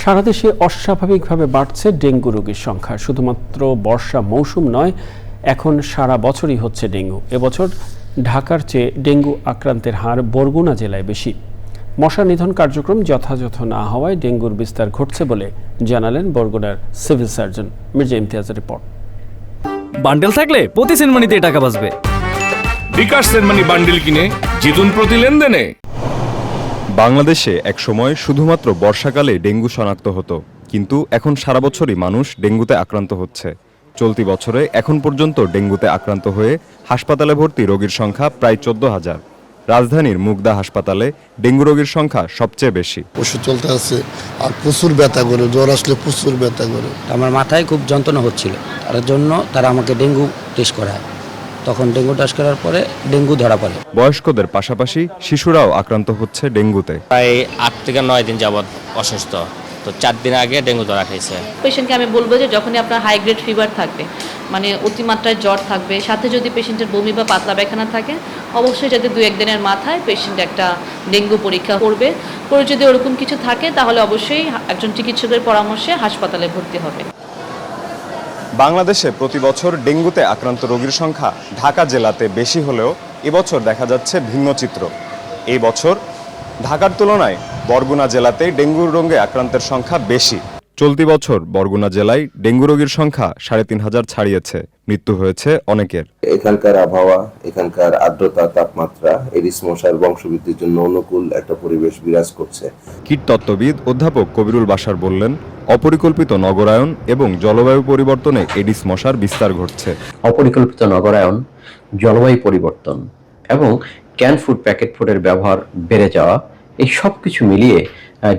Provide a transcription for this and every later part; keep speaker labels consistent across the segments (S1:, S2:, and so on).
S1: সারা দেশে অস্বাভাবিকভাবে বাড়ছে ডেঙ্গু রোগীর সংখ্যা। শুধুমাত্র বর্ষা মৌসুম নয় এখন সারা বছরই হচ্ছে ডেঙ্গু। এবছর ঢাকার চেয়ে ডেঙ্গু আক্রান্তের হার বরগুনা জেলায় বেশি। মশা নিধন কার্যক্রম যথাযথ না হওয়ায় ডেঙ্গুর বিস্তার ঘটছে বলে জানালেন বরগুনার সিভিল সার্জন মির্জা ইমতিয়াজের রিপোর্ট।
S2: বান্ডেল থাকলে প্রতি সেনমানিতে টাকা বাঁচবে।
S3: বিকাশ সেনমানি বান্ডিল কিনে জিতুন প্রতি লেনদেনে।
S4: বাংলাদেশে একসময় শুধুমাত্র বর্ষাকালে ডেঙ্গু শনাক্ত হতো কিন্তু এখন সারা বছরই মানুষ ডেঙ্গুতে আক্রান্ত হচ্ছে। চলতি বছরে এখন পর্যন্ত ডেঙ্গুতে আক্রান্ত হয়ে হাসপাতালে ভর্তি রোগীর সংখ্যা প্রায় চোদ্দ হাজার। রাজধানীর মুগদা হাসপাতালে ডেঙ্গু রোগীর সংখ্যা সবচেয়ে বেশি।
S5: ওষুধ চলতে আছে আর প্রচুর ব্যথা করে জ্বর আসলে প্রচুর ব্যথা করে।
S6: আমার মাথায় খুব যন্ত্রণা হচ্ছিল তার জন্য তারা আমাকে ডেঙ্গু টেস্ট করায়। তখন ডেঙ্গু টেস্ট করার পরে ডেঙ্গু ধরা পড়ে।
S4: বয়স্কদের পাশাপাশি শিশুরাও আক্রান্ত হচ্ছে ডেঙ্গুতে।
S7: প্রায় আট থেকে নয় দিন যাবৎ অসুস্থ। তো চার দিন আগে ডেঙ্গু ধরা খাইছে।
S8: পেশেন্টকে আমি বলব যে যখনই আপনার হাই গ্রেড ফিভার থাকবে মানে অতিমাত্রায় জ্বর থাকবে সাথে যদি পেশেন্টের বমি বা পাতলা পায়খানা থাকে অবশ্যই যাতে দু একদিনের মাথায় পেশেন্ট একটা ডেঙ্গু পরীক্ষা করবে। করে যদি ওরকম কিছু থাকে তাহলে অবশ্যই একজন চিকিৎসকের পরামর্শে হাসপাতালে ভর্তি হবে।
S4: বাংলাদেশে প্রতি বছর ডেঙ্গুতে আক্রান্ত রোগীর সংখ্যা ঢাকা জেলাতে বেশি হলেও এবছর দেখা যাচ্ছে ভিন্ন চিত্র। এই বছর ঢাকার তুলনায় বরগুনা জেলাতে ডেঙ্গুর রোগে আক্রান্তের সংখ্যা বেশি। চলতি বছর বরগুনা জেলায় ডেঙ্গু রোগীর সংখ্যা সাড়ে তিন হাজার ছাড়িয়েছে। মৃত্যু হয়েছে অনেকের।
S9: এখানকার আবহাওয়া এখানকার আর্দ্রতা তাপমাত্রা এডিস মশার বংশবৃদ্ধির জন্য অনুকূল একটা পরিবেশ বিরাজ করছে।
S4: কীটতত্ত্ববিদ অধ্যাপক কবিরুল বাসার বললেন অপরিকল্পিত নগরায়ন এবং জলবায়ু পরিবর্তনে এডিস মশার বিস্তার ঘটছে।
S10: অপরিকল্পিত নগরায়ন জলবায়ু পরিবর্তন এবং ক্যান ফুড প্যাকেট ফুডের ব্যবহার বেড়ে যাওয়া এই সব কিছু মিলিয়ে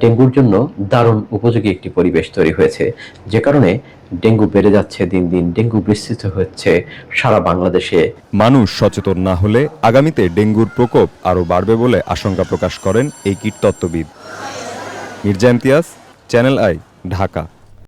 S10: ডেঙ্গুর জন্য দারুণ উপযোগী একটি পরিবেশ তৈরি হয়েছে। যে কারণে ডেঙ্গু বেড়ে যাচ্ছে, দিন দিন ডেঙ্গু বিস্তৃত হচ্ছে সারা বাংলাদেশে।
S4: মানুষ সচেতন না হলে আগামীতে ডেঙ্গুর প্রকোপ আরও বাড়বে বলে আশঙ্কা প্রকাশ করেন এই কীটতত্ত্ববিদ। Mirza Imtiaz, channel I, Dhaka.